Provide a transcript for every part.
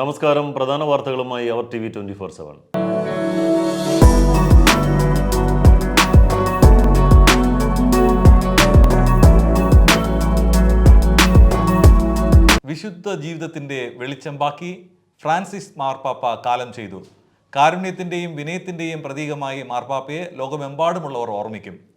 നമസ്കാരം. പ്രധാന വാർത്തകളുമായി our T V twenty four seven. വിശുദ്ധ ജീവിതത്തിന്റെ വെളിച്ചം ബാക്കി ഫ്രാൻസിസ് മാർപ്പാപ്പ കാലം ചെയ്തു. കാരുണ്യത്തിന്റെയും വിനയത്തിന്റെയും പ്രതീകമായി മാർപ്പാപ്പയെ ലോകമെമ്പാടുമുള്ളവർ ഓർമ്മിക്കും.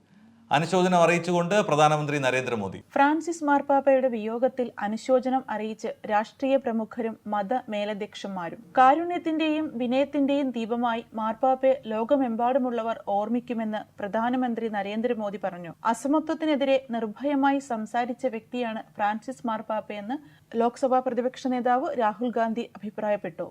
അനുശോചനം അറിയിച്ചുകൊണ്ട് പ്രധാനമന്ത്രി നരേന്ദ്രമോദി. ഫ്രാൻസിസ് മാർപ്പാപ്പയുടെ വിയോഗത്തിൽ അനുശോചനം അറിയിച്ച് രാഷ്ട്രീയ പ്രമുഖരും മത മേലധ്യക്ഷന്മാരും കാരുണ്യത്തിന്റെയും വിനയത്തിന്റെയും ദീപമായി മാർപ്പാപ്പയെ ലോകമെമ്പാടുമുള്ളവർ ഓർമ്മിക്കുമെന്ന് പ്രധാനമന്ത്രി നരേന്ദ്രമോദി പറഞ്ഞു. അസമത്വത്തിനെതിരെ നിർഭയമായി സംസാരിച്ച വ്യക്തിയാണ് ഫ്രാൻസിസ് മാർപ്പാപ്പയെന്ന് ലോക്സഭാ പ്രതിപക്ഷ നേതാവ് രാഹുൽ ഗാന്ധി അഭിപ്രായപ്പെട്ടു.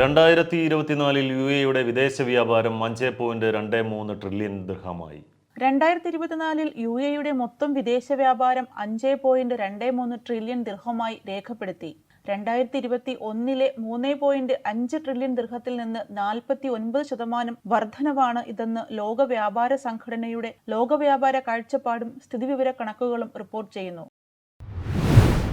രണ്ടായിരത്തി ഇരുപത്തിനാലിൽ യു എയുടെ വിദേശ വ്യാപാരം അഞ്ച് പോയിന്റ് രണ്ട് മൂന്ന് ട്രില്യൺ ദൃഹമായി രണ്ടായിരത്തി ഇരുപത്തിനാലിൽ യു എയുടെ മൊത്തം വിദേശ വ്യാപാരം അഞ്ച് പോയിന്റ് രണ്ട് മൂന്ന് ട്രില്യൺ ദൃഹമായി രേഖപ്പെടുത്തി. രണ്ടായിരത്തി ഇരുപത്തി ഒന്നിലെ മൂന്ന് പോയിന്റ് അഞ്ച് ട്രില്യൺ ദൃഹത്തിൽ നിന്ന് നാൽപ്പത്തി ഒൻപത് ശതമാനം വർധനവാണ് ഇതെന്ന് ലോക വ്യാപാര സംഘടനയുടെ ലോക വ്യാപാര കാഴ്ചപ്പാടും സ്ഥിതിവിവര കണക്കുകളും റിപ്പോർട്ട് ചെയ്യുന്നു.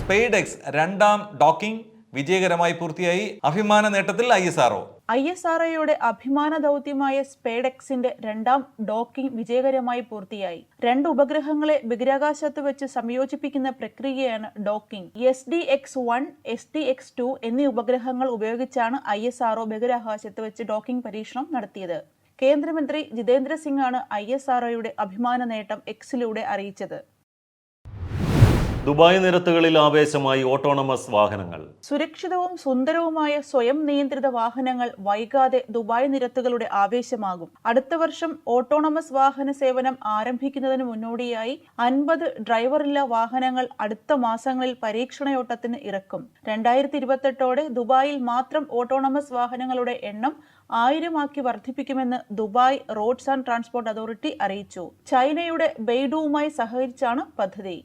സ്പെയ്ഡെക്സ് രണ്ടാം ഡോക്കിംഗ് വിജയകരമായി പൂർത്തിയായി. അഭിമാന നേട്ടത്തിൽ I S R O I S R ഒയുടെ അഭിമാന ദൗത്യമായ സ്പേഡെക്സിന്റെ രണ്ടാം ഡോക്കിംഗ് വിജയകരമായി പൂർത്തിയായി. രണ്ട് ഉപഗ്രഹങ്ങളെ ബഹിരാകാശത്ത് വെച്ച് സംയോജിപ്പിക്കുന്ന പ്രക്രിയയാണ് docking. S D X one S D X two എന്നീ ഉപഗ്രഹങ്ങൾ ഉപയോഗിച്ചാണ് ഐ എസ് ആർ ബഹിരാകാശത്ത് വെച്ച് ഡോക്കിംഗ് പരീക്ഷണം നടത്തിയത്. കേന്ദ്രമന്ത്രി ജിതേന്ദ്ര സിംഗ് ആണ് ഐ എസ് ആർ ഒയുടെ അഭിമാന നേട്ടം എക്സിലൂടെ അറിയിച്ചത്. ദുബായ് നിരത്തുകളിൽ ആവേശമായി ഓട്ടോണമസ് വാഹനങ്ങൾ. സുരക്ഷിതവും സുന്ദരവുമായ സ്വയം നിയന്ത്രിത വാഹനങ്ങൾ വൈകാതെ ദുബായ് നിരത്തുകളുടെ ആവേശമാകും. അടുത്ത വർഷം ഓട്ടോണമസ് വാഹന സേവനം ആരംഭിക്കുന്നതിന് മുന്നോടിയായി അൻപത് ഡ്രൈവറില്ല വാഹനങ്ങൾ അടുത്ത മാസങ്ങളിൽ പരീക്ഷണയോട്ടത്തിന് ഇറക്കും. രണ്ടായിരത്തി ഇരുപത്തെട്ടോടെ ദുബായിൽ മാത്രം ഓട്ടോണമസ് വാഹനങ്ങളുടെ എണ്ണം ആയിരമാക്കി വർദ്ധിപ്പിക്കുമെന്ന് Dubai roads and transport authority അറിയിച്ചു. ചൈനയുടെ ബെയ്ഡുവുമായി സഹകരിച്ചാണ് പദ്ധതി.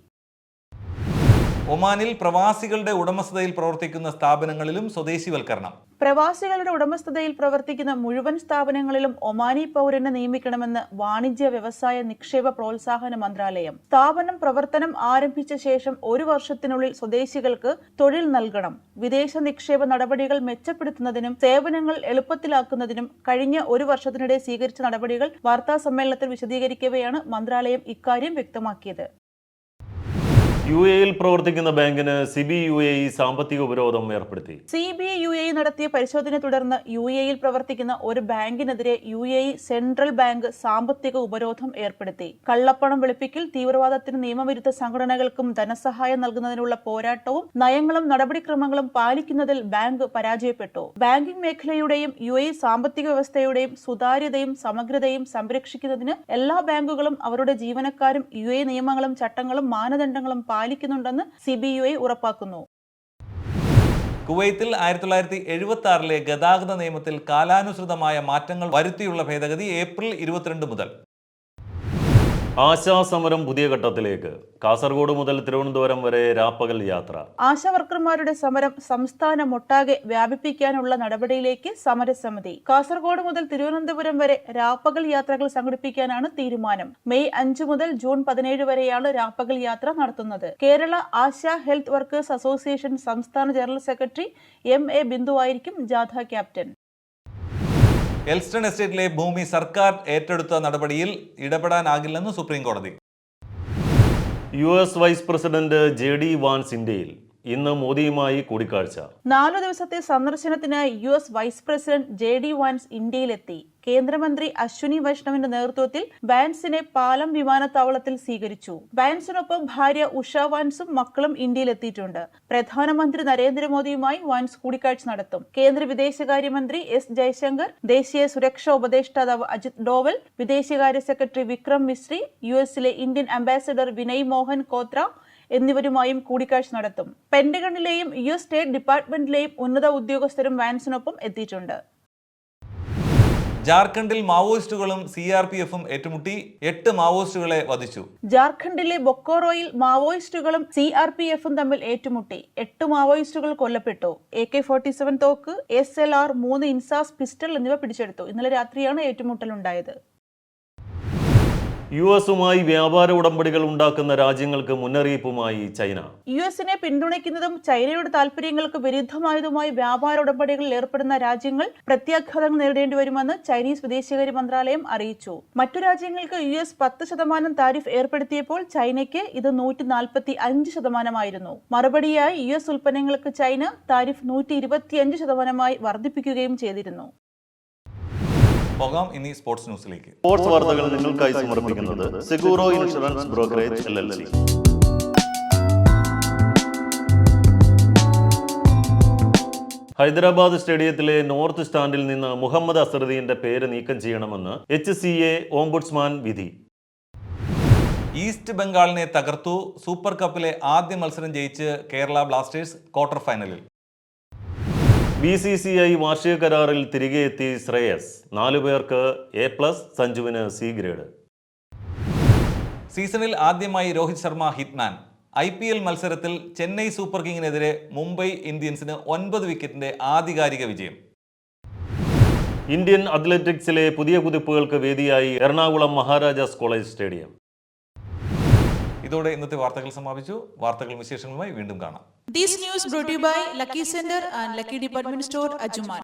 ഒമാനിൽ പ്രവാസികളുടെ ഉടമസ്ഥതയിൽ പ്രവർത്തിക്കുന്ന സ്ഥാപനങ്ങളിലും സ്വദേശിവൽക്കരണം. പ്രവാസികളുടെ ഉടമസ്ഥതയിൽ പ്രവർത്തിക്കുന്ന മുഴുവൻ സ്ഥാപനങ്ങളിലും ഒമാനി പൗരനെ നിയമിക്കണമെന്ന് വാണിജ്യ വ്യവസായ നിക്ഷേപ പ്രോത്സാഹന മന്ത്രാലയം. സ്ഥാപനം പ്രവർത്തനം ആരംഭിച്ച ശേഷം ഒരു വർഷത്തിനുള്ളിൽ സ്വദേശികൾക്ക് തൊഴിൽ നൽകണം. വിദേശ നിക്ഷേപ നടപടികൾ മെച്ചപ്പെടുത്തുന്നതിനും സേവനങ്ങൾ എളുപ്പത്തിലാക്കുന്നതിനും കഴിഞ്ഞ ഒരു വർഷത്തിനിടെ സ്വീകരിച്ച നടപടികൾ വാർത്താ സമ്മേളനത്തിൽ വിശദീകരിക്കവെയാണ് മന്ത്രാലയം ഇക്കാര്യം വ്യക്തമാക്കിയത്. യു എയിൽ പ്രവർത്തിക്കുന്ന ബാങ്കിന് സി ബി യു എ സാമ്പത്തിക ഉപരോധം ഏർപ്പെടുത്തി. സി ബി യു എ നടത്തിയ പരിശോധനയെ തുടർന്ന് യു എയിൽ പ്രവർത്തിക്കുന്ന ഒരു ബാങ്കിനെതിരെ യു എ സെൻട്രൽ ബാങ്ക് സാമ്പത്തിക ഉപരോധം ഏർപ്പെടുത്തി. കള്ളപ്പണം വെളുപ്പിക്കൽ തീവ്രവാദത്തിന് നിയമവിരുദ്ധ സംഘടനകൾക്കും ധനസഹായം നൽകുന്നതിനുള്ള പോരാട്ടവും നയങ്ങളും നടപടിക്രമങ്ങളും പാലിക്കുന്നതിൽ ബാങ്ക് പരാജയപ്പെട്ടു. ബാങ്കിംഗ് മേഖലയുടെയും യു എ സാമ്പത്തിക വ്യവസ്ഥയുടെയും സുതാര്യതയും സമഗ്രതയും സംരക്ഷിക്കുന്നതിന് എല്ലാ ബാങ്കുകളും അവരുടെ ജീവനക്കാരും യു എ നിയമങ്ങളും ചട്ടങ്ങളും മാനദണ്ഡങ്ങളും പാലിക്കുന്നുണ്ടെന്ന് സി ബി യു ഐ ഉറപ്പാക്കുന്നു. കുവൈത്തിൽ ആയിരത്തി തൊള്ളായിരത്തി എഴുപത്തി ആറിലെ ഗതാഗത നിയമത്തിൽ കാലാനുസൃതമായ മാറ്റങ്ങൾ വരുത്തിയുള്ള ഭേദഗതി ഏപ്രിൽ ഇരുപത്തിരണ്ട് മുതൽ. ആശാസമരം പുതിയ ഘട്ടത്തിലേക്ക്. കാസർഗോഡ് മുതൽ തിരുവനന്തപുരം വരെ രാപ്പകൽ യാത്ര. ആശാവർക്കർമാരുടെ സമരം സംസ്ഥാനമൊട്ടാകെ വ്യാപിപ്പിക്കാനുള്ള നടപടിയിലേക്ക് സമരസമിതി. കാസർഗോഡ് മുതൽ തിരുവനന്തപുരം വരെ രാപ്പകൽ യാത്രകൾ സംഘടിപ്പിക്കാനാണ് തീരുമാനം. മെയ് അഞ്ചു മുതൽ ജൂൺ പതിനേഴ് വരെയാണ് രാപ്പകൽ യാത്ര നടത്തുന്നത്. Kerala ASHA health workers association സംസ്ഥാന general secretary M A Bindu ആയിരിക്കും ജാഥ ക്യാപ്റ്റൻ. എൽസ്റ്റൺ എസ്റ്റേറ്റിലെ ഭൂമി സർക്കാർ ഏറ്റെടുത്ത നടപടിയിൽ ഇടപെടാനാകില്ലെന്ന് സുപ്രീം കോടതി. U S vice president J D Vance ഇന്ത്യയിൽ ഇന്ന് മോദിയുമായി കൂടിക്കാഴ്ച. നാലു ദിവസത്തെ സന്ദർശനത്തിന് U S vice president J D Vance ഇന്ത്യയിലെത്തി. കേന്ദ്രമന്ത്രി അശ്വിനി വൈഷ്ണവിന്റെ നേതൃത്വത്തിൽ വാൻസിനെ പാലം വിമാനത്താവളത്തിൽ സ്വീകരിച്ചു. വാൻസിനൊപ്പം ഭാര്യ ഉഷ വാൻസും മക്കളും ഇന്ത്യയിലെത്തിയിട്ടുണ്ട്. പ്രധാനമന്ത്രി നരേന്ദ്രമോദിയുമായി വാൻസ് കൂടിക്കാഴ്ച നടത്തും. കേന്ദ്ര വിദേശകാര്യമന്ത്രി എസ് ജയശങ്കർ ദേശീയ സുരക്ഷാ ഉപദേഷ്ടാവ് അജിത് ഡോവൽ വിദേശകാര്യ സെക്രട്ടറി വിക്രം മിശ്രി യു എസിലെ ഇന്ത്യൻ അംബാസിഡർ വിനയ് മോഹൻ കോത്ര എന്നിവരുമായും കൂടിക്കാഴ്ച നടത്തും. പെന്റഗണിലെയും യു എസ് സ്റ്റേറ്റ് ഡിപ്പാർട്ട്മെന്റിലെയും ഉന്നത ഉദ്യോഗസ്ഥരും വാൻസിനൊപ്പം എത്തിയിട്ടുണ്ട്. ജാർഖണ്ഡിൽ മാവോയിസ്റ്റുകളും സി ആർ പി എഫും ഏറ്റുമുട്ടി എട്ട് മാവോയിസ്റ്റുകളെ വധിച്ചു. ജാർഖണ്ഡിലെ ബൊക്കോറോയിൽ മാവോയിസ്റ്റുകളും സി ആർ പി എഫും തമ്മിൽ ഏറ്റുമുട്ടി. എട്ട് മാവോയിസ്റ്റുകൾ കൊല്ലപ്പെട്ടു. എ കെ ഫോർട്ടി സെവൻ തോക്ക് എസ് എൽ ആർ മൂന്ന് ഇൻസാസ് പിസ്റ്റൾ എന്നിവ പിടിച്ചെടുത്തു. ഇന്നലെ രാത്രിയാണ് ഏറ്റുമുട്ടലുണ്ടായത്. യു എസുമായി വ്യാപാര ഉടമ്പടികൾ ഉണ്ടാക്കുന്ന രാജ്യങ്ങൾക്ക് മുന്നറിയിപ്പുമായി ചൈന. യു എസിനെ പിന്തുണയ്ക്കുന്നതും ചൈനയുടെ താൽപര്യങ്ങൾക്ക് വിരുദ്ധമായതുമായി വ്യാപാര ഉടമ്പടികളിൽ ഏർപ്പെടുന്ന രാജ്യങ്ങൾ പ്രത്യാഘാതങ്ങൾ നേരിടേണ്ടി വരുമെന്ന് ചൈനീസ് വിദേശകാര്യ മന്ത്രാലയം അറിയിച്ചു. മറ്റു രാജ്യങ്ങൾക്ക് യു എസ് പത്ത് ശതമാനം താരിഫ് ഏർപ്പെടുത്തിയപ്പോൾ ചൈനയ്ക്ക് ഇത് നൂറ്റി നാൽപ്പത്തി അഞ്ച് ശതമാനമായിരുന്നു. മറുപടിയായി യു എസ് ഉൽപ്പന്നങ്ങൾക്ക് ചൈന താരിഫ് നൂറ്റി ഇരുപത്തിയഞ്ച് ശതമാനമായി വർദ്ധിപ്പിക്കുകയും ചെയ്തിരുന്നു. പോകാം. ഇനി സ്പോർട്സ് ന്യൂസിലേക്ക് സ്പോർട്സ് വാർത്തകൾ നിങ്ങൾക്കായി സമർപ്പിക്കുന്നത് Seguro insurance brokerage L L C Hyderabad സ്റ്റേഡിയത്തിലെ നോർത്ത് സ്റ്റാൻഡിൽ നിന്ന് മുഹമ്മദ് അസറുദ്ദീന്റെ പേര് നീക്കം ചെയ്യണമെന്ന് എച്ച് സി എ ഓംബുഡ്സ്മാൻ വിധി. ഈസ്റ്റ് ബംഗാളിനെ തകർത്തു. സൂപ്പർ കപ്പിലെ ആദ്യ മത്സരം ജയിച്ച് കേരള ബ്ലാസ്റ്റേഴ്സ് ക്വാർട്ടർ ഫൈനലിൽ. ബി സി സി ഐ വാർഷിക കരാറിൽ തിരികെ എത്തി ശ്രേയസ്. നാലു പേർക്ക് എ പ്ലസ് സഞ്ജുവിന് സി ഗ്രേഡ്. സീസണിൽ ആദ്യമായി Rohit Sharma hitman. I P L മത്സരത്തിൽ ചെന്നൈ സൂപ്പർ കിങ്ങിനെതിരെ മുംബൈ ഇന്ത്യൻസിന് ഒൻപത് വിക്കറ്റിന്റെ ആധികാരിക വിജയം. ഇന്ത്യൻ അത്ലറ്റിക്സിലെ പുതിയ കുതിപ്പുകൾക്ക് വേദിയായി എറണാകുളം മഹാരാജാസ് കോളേജ് സ്റ്റേഡിയം. ഇതോടെ ഇന്നത്തെ വാർത്തകൾ സമാപിച്ചു. വാർത്തകൾ വിശേഷങ്ങളുമായി വീണ്ടും കാണാം. These news by lucky centre and lucky department store Ajman